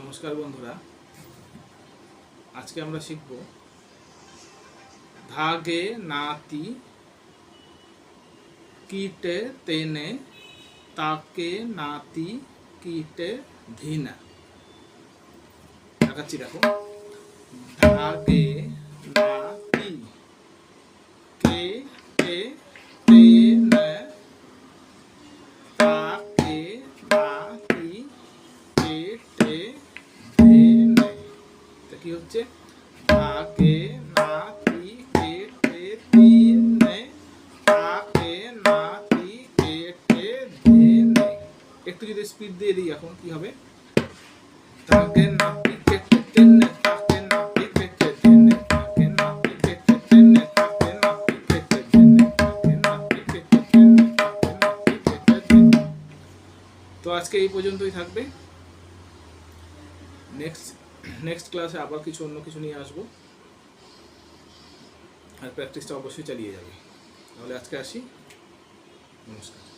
নমস্কার বন্ধুরা। আজকে আমরা শিখব ধাগে নাতি কীটে তেনে, তাকে নাতি কীটে ধিনা দেখাচ্ছি, দেখো। ধাগে নাতি কে তে তা কি হচ্ছে তাকে নাতি কেটে তিনে তাকে নাতি কেটে ধেনে একটু যদি স্পিড দিয়ে দিই এখন কি হবে তাকে নাতি কেটে তেনে তাকে নাতি কেটে ধেনে তাকে নাতি কেটে তেনে তাকে নাতি কেটে ধেনে তাকে নাতি কেটে তেনে তাকে নাতি কেটে ধেনে তো আজকে এই পর্যন্তই থাকবে নেক্সট নেক্সট ক্লাসে আবার কিছু অন্য কিছু নিয়ে আসব। আর প্র্যাকটিসটা অবশ্যই চালিয়ে যাবে। তাহলে আজকে আসি। নমস্কার।